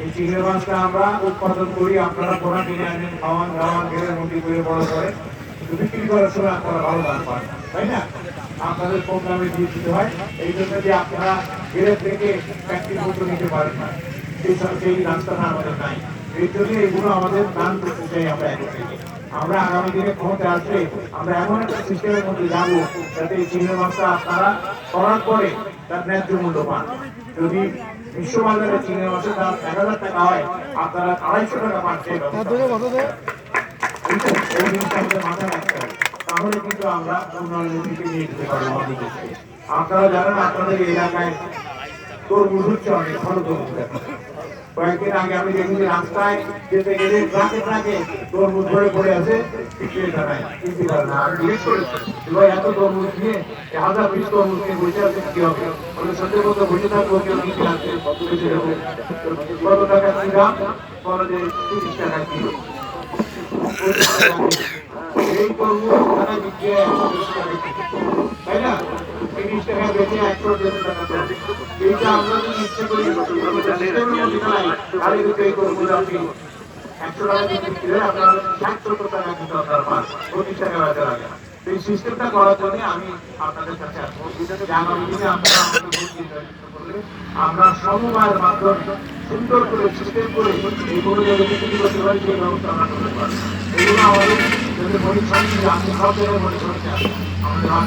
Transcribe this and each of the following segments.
এই চিংড়ি মাছটা আমরা উৎপাদন করি, আপনারা পোনা কিনে আনেন, খাওয়ান খাওয়ান ঘেরে মুন্ডি করে বড় করে। বিক্রি করার সময় আপনারা ভালো দাম পান, তাই না? আপনাদের কম দামে দিয়ে হয়। এই জন্য যে আপনারা ঘেরে থেকে ফ্যাক্টরি পর্যন্ত নিতে পারেন না। সেই সেই রাস্তাটা আমাদের নাই। এই জন্য এগুলো আমাদের দান করতে চাই আমরা এক থেকে। আমরা আগামী দিনে ক্ষমতা আসলে আমরা এমন একটা সিস্টেমের মধ্যে যাব যাতে এই চিংড়ি মাছটা আপনারা করার পরে তার ন্যায্য মূল্য পান। যদি বিশ্ববাজারে চিংড়ি মাছের দাম এক হাজার টাকা হয় আপনারা আড়াইশো টাকা। এই জিনিসটা আমাদের মাথায় রাখতে হবে। তাহলে কিন্তু আমরা উন্নয়নের দিকে নিয়ে যেতে পারব আমাদের দেশকে। আপনারা জানেন আপনাদের এলাকায় তরমুজ হচ্ছে অনেক ভালো তরমুজ কয়েকদিন আগে আমি দেখি যে রাস্তায় যেতে গেলে ট্রাকে ট্রাকে তরমুজ ধরে পড়ে আছে নাই কিনতে পারে না আমি জিজ্ঞেস করেছি এবার এত তরমুজ নিয়ে হাজার নিয়ে সত্যি বেশি তরমুজ ওখানে বিক্রি একশো দেড়শো টাকা কিলো। তাই না তিরিশ টাকা বেচে একশো দেড়শো টাকা এইটা আমরা যদি ইচ্ছে করি একশো টাকা বিক্রি হয় আপনার সত্তর টাকা কিন্তু আপনার পান পঁচিশ টাকা বেচা লাগে না। এই সিস্টেমটা করার জন্য আমি আপনাদের কাছে আসব আগামী আমরা সমবায়ের মাধ্যমে সুন্দর করে সিস্টেম করে এই কোনো ব্যবস্থা আমরা করতে পারি এগুলো আমাদের যদি আমাদের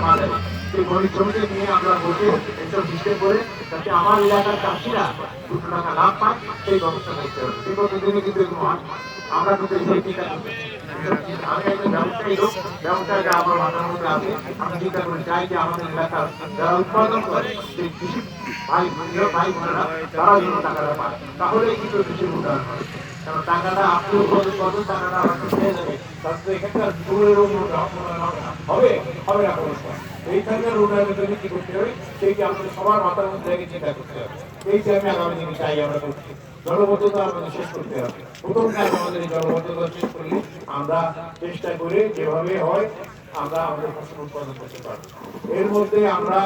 বাজারে সেই গরিব সমিতি নিয়ে আমরা বসে এইসব সিস্টেম করে যাতে আমার এলাকার চাষিরা দুটো টাকা লাভ পায় সেই ব্যবস্থা করতে হবে। সেই দিনে কিন্তু এগুলো হয়। আমরা কিন্তু সেই চিন্তা। আমি একজন ব্যবসায়ী লোক ব্যবসায়ী আমার মাথার মধ্যে আছে হবে। না সময় এইখানকার উন্নয়নের জন্য কি করতে হবে? সেইটা আমাদের সবার মাথার মধ্যে আগে চিন্তা করতে হবে। এইটা আমি আগামী দিনে চাই আমরা করছি। জলবদ্ধতা আমাদের শেষ করতে হবে। প্রথম কাজ আমাদের এই জলবদ্ধতা শেষ করলে আমরা চেষ্টা করে যেভাবে হয়, আমরা আমাদের ফসল উৎপাদন করতে পারব। এর মধ্যে আমরা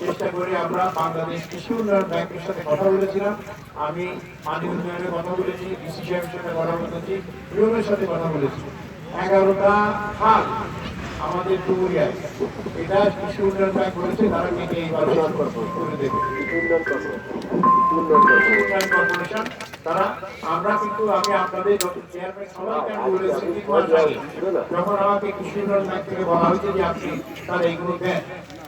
চেষ্টা করে আমরা বাংলাদেশ কৃষি উন্নয়ন ব্যাংকের সাথে কথা বলেছিলাম। আমি পানি উন্নয়নের কথা বলেছি সাহেবের সাথে কথা বলেছি ইউনের সাথে কথা বলেছি। এগারোটা খাল আমাদের ডুবুরিয়ায় এটা কৃষি উন্নয়ন ব্যাংক বলেছে তারা দেবে। উন্নয়ন কর্পোরেশন তারা আমরা কিন্তু আমি আপনাদের যত চেয়ারম্যান সবাইকে আমি বলেছি তিন মাস আগে যখন আমাকে কৃষি উন্নয়ন ব্যাংক থেকে বলা হয়েছে যে আপনি তারা এইগুলো দেন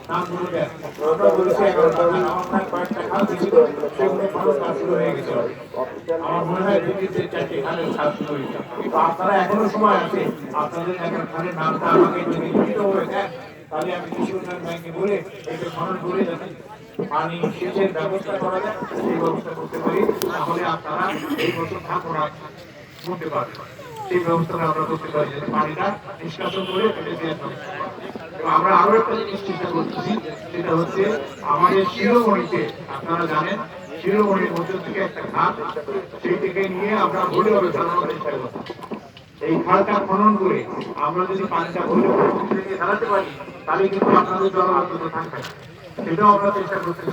নামগুলো দেন আমরা বলেছি এগারো টাকা আমার প্রায় কয়েকটা খাল ছিল সেগুলো ভালো কাজ শুরু হয়ে গেছে। আপনারা পানি সেচের ব্যবস্থা করা যায় সেই ব্যবস্থা করতে পারি তাহলে আপনারা এই বছর ঠাকুরা করতে পারবেন সেই ব্যবস্থাটা আমরা করতে পারি যাতে পানিটা নিষ্কাশন করে ফেলে আমরা আরও একটা জিনিস চিন্তা করতেছি সেটা হচ্ছে আমাদের শিরোমণিতে, আপনারা জানেন শিরোমণির মধ্য থেকে একটা ঘাট সেই থেকে নিয়ে আমরা ভুলে হবে সাধারণ চেষ্টা এই খালটা খনন করে আমরা যদি পানিটা ভুলে চালাতে পারি, তাহলে কিন্তু আপনাদের জলবায়ু থাকবে। সেটাও আমরা চেষ্টা করতেছি